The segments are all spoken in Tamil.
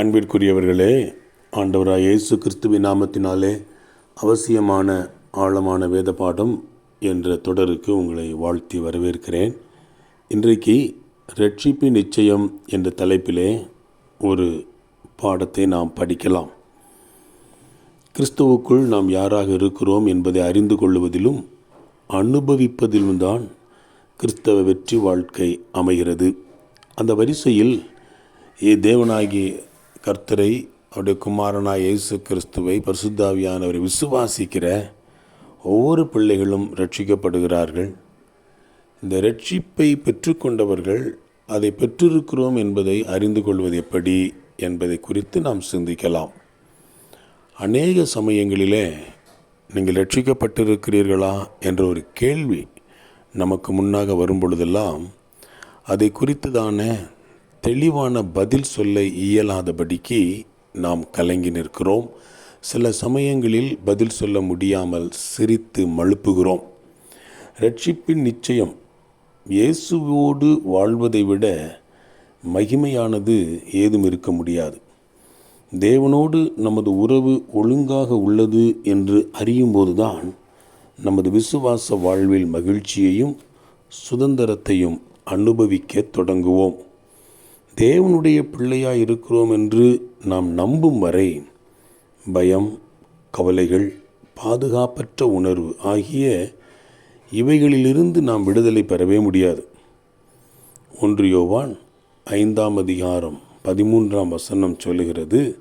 அன்பிற்குரியவர்களே ஆண்டவராய் இயேசு கிறிஸ்துவின் நாமத்தினாலே அவசியமான ஆழமான வேத பாடம் என்ற தொடருக்கு உங்களை வாழ்த்தி வரவேற்கிறேன். இன்றைக்கு ரட்சிப்பு நிச்சயம் என்ற தலைப்பிலே ஒரு பாடத்தை நாம் படிக்கலாம். கிறிஸ்துவுக்குள் நாம் யாராக இருக்கிறோம் என்பதை அறிந்து கொள்வதிலும் அனுபவிப்பதிலும் தான் கிறிஸ்தவ வெற்றி வாழ்க்கை அமைகிறது. அந்த வரிசையில் ஏ கர்த்தரை அவருடைய குமாரனாய் இயேசு கிறிஸ்துவை பரிசுத்தாவியானவரை விசுவாசிக்கிற ஒவ்வொரு பிள்ளைகளும் ரட்சிக்கப்படுகிறார்கள் இந்த ரட்சிப்பை பெற்றுக்கொண்டவர்கள் அதை பெற்றிருக்கிறோம் என்பதை அறிந்து கொள்வது எப்படி என்பதை குறித்து நாம் சிந்திக்கலாம். அநேக சமயங்களிலே நீங்கள் ரட்சிக்கப்பட்டிருக்கிறீர்களா என்ற ஒரு கேள்வி நமக்கு முன்னாக வரும் பொழுதெல்லாம் அதை குறித்துதான தெளிவான பதில் சொல்ல இயலாதபடிக்கு நாம் கலங்கி நிற்கிறோம். சில சமயங்களில் பதில் சொல்ல முடியாமல் சிரித்து மழுப்புகிறோம். ரட்சிப்பின் நிச்சயம் இயேசுவோடு வாழ்வதை விட மகிமையானது ஏதும் இருக்க முடியாது. தேவனோடு நமது உறவு ஒழுங்காக உள்ளது என்று அறியும்போதுதான் நமது விசுவாச வாழ்வில் மகிழ்ச்சியையும் சுதந்திரத்தையும் அனுபவிக்க தொடங்குவோம். தேவனுடைய பிள்ளையாக இருக்கிறோம் என்று நாம் நம்பும் வரை பயம் கவலைகள் பாதுகாப்பற்ற உணர்வு ஆகிய இவைகளிலிருந்து நாம் விடுதலை பெறவே முடியாது. ஒன்று யோவான் ஐந்தாம் அதிகாரம் பதிமூன்றாம் வசனம் சொல்லுகிறது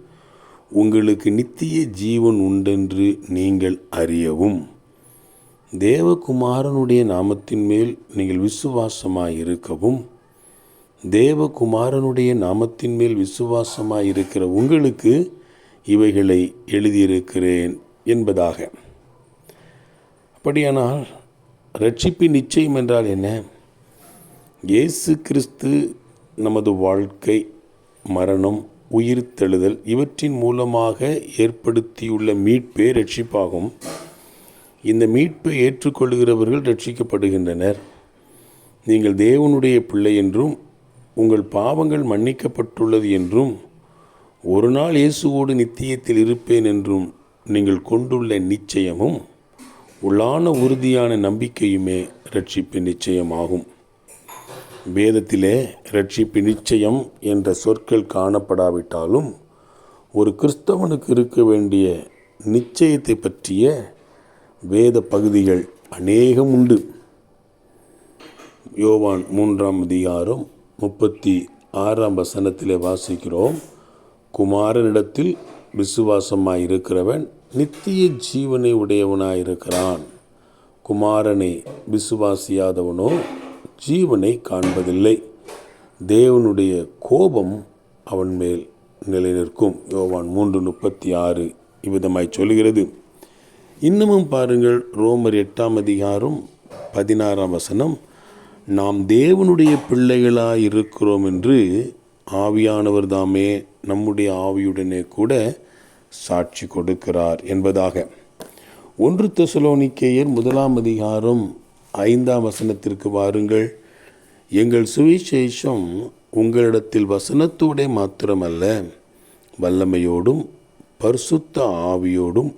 உங்களுக்கு நித்திய ஜீவன் உண்டென்று நீங்கள் அறியவும். தேவகுமாரனுடைய நாமத்தின் மேல் நீங்கள் விசுவாசமாக இருக்கவும் தேவகுமாரனுடைய நாமத்தின் மேல் விசுவாசமாக இருக்கிற உங்களுக்கு இவைகளை எழுதியிருக்கிறேன் என்பதாக. அப்படியானால் ரட்சிப்பின் நிச்சயம் என்றால் என்ன? இயேசு கிறிஸ்து நமது வாழ்க்கை மரணம் உயிர் தெழுதல் இவற்றின் மூலமாக ஏற்படுத்தியுள்ள மீட்பே ரட்சிப்பாகும் இந்த மீட்பை ஏற்றுக்கொள்கிறவர்கள் ரட்சிக்கப்படுகின்றனர் நீங்கள் தேவனுடைய பிள்ளை என்றும் உங்கள் பாவங்கள் மன்னிக்கப்பட்டுள்ளது என்றும் ஒரு நாள் இயேசுவோடு நித்தியத்தில் இருப்பேன் என்றும் நீங்கள் கொண்டுள்ள நிச்சயமும் உள்ளான உறுதியான நம்பிக்கையுமே ரட்சிப்பின் நிச்சயமாகும். வேதத்திலே ரட்சிப்பு நிச்சயம் என்ற சொற்கள் காணப்படாவிட்டாலும் ஒரு கிறிஸ்தவனுக்கு இருக்க வேண்டிய நிச்சயத்தை பற்றிய வேத பகுதிகள் அநேகம் உண்டு. யோவான் மூன்றாம் அதிகாரம் முப்பத்தி ஆறாம் வசனத்திலே வாசிக்கிறோம். குமாரனிடத்தில் விசுவாசமாக இருக்கிறவன் நித்திய ஜீவனை உடையவனாக இருக்கிறான் குமாரனை விசுவாசியாதவனோ ஜீவனை காண்பதில்லை. தேவனுடைய கோபம் அவன் மேல் நிலைநிற்கும். யோவான் மூன்று முப்பத்தி ஆறு இவ்விதமாய் சொல்கிறது இன்னமும் பாருங்கள் ரோமர் எட்டாம் அதிகாரம் பதினாறாம் வசனம். நாம் தேவனுடைய பிள்ளைகளாக இருக்கிறோம் என்று ஆவியானவர் தாமே நம்முடைய ஆவியுடனே கூட சாட்சி கொடுக்கிறார் என்பதாக. ஒன்று தெசலோனிக்கேயர் முதலாம் அதிகாரம் ஐந்தாம் வசனத்திற்கு வாருங்கள். எங்கள் சுவிசேஷம் உங்களிடத்தில் வசனத்தோடே மாத்திரமல்ல வல்லமையோடும் பரிசுத்த ஆவியோடும்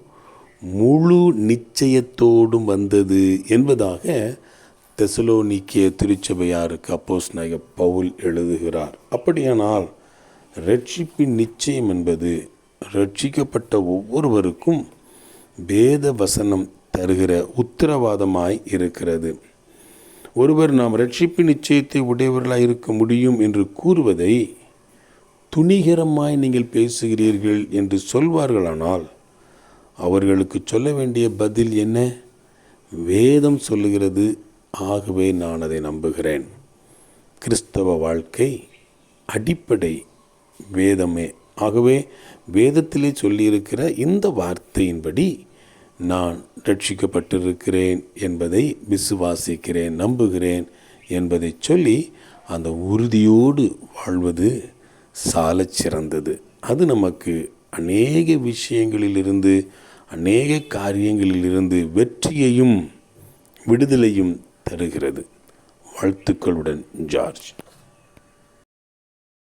முழு நிச்சயத்தோடும் வந்தது என்பதாக தெசலோனிக்கிய திருச்சபையாருக்கு அப்போஸ் நாயக பவுல் எழுதுகிறார் அப்படியானால் ரட்சிப்பின் நிச்சயம் என்பது ரட்சிக்கப்பட்ட ஒவ்வொருவருக்கும் வேத வசனம் தருகிற உத்தரவாதமாய் இருக்கிறது. ஒருவர் நாம் ரட்சிப்பு நிச்சயத்தை உடையவர்களாக இருக்க முடியும் என்று கூறுவதை துணிகரமாய் நீங்கள் பேசுகிறீர்கள் என்று சொல்வார்களானால் அவர்களுக்கு சொல்ல வேண்டிய பதில் என்ன? வேதம் சொல்லுகிறது ஆகவே நான் அதை நம்புகிறேன். கிறிஸ்தவ வாழ்க்கை அடிப்படை வேதமே. ஆகவே வேதத்திலே சொல்லியிருக்கிற இந்த வார்த்தையின்படி நான் ரட்சிக்கப்பட்டிருக்கிறேன் என்பதை விசுவாசிக்கிறேன் நம்புகிறேன் என்பதை சொல்லி அந்த உறுதியோடு வாழ்வது சால சிறந்தது. அது நமக்கு அநேக விஷயங்களிலிருந்து அநேக காரியங்களிலிருந்து வெற்றியையும் விடுதலையும் தருகிறது. வாழ்த்துக்களுடன் ஜார்ஜ்.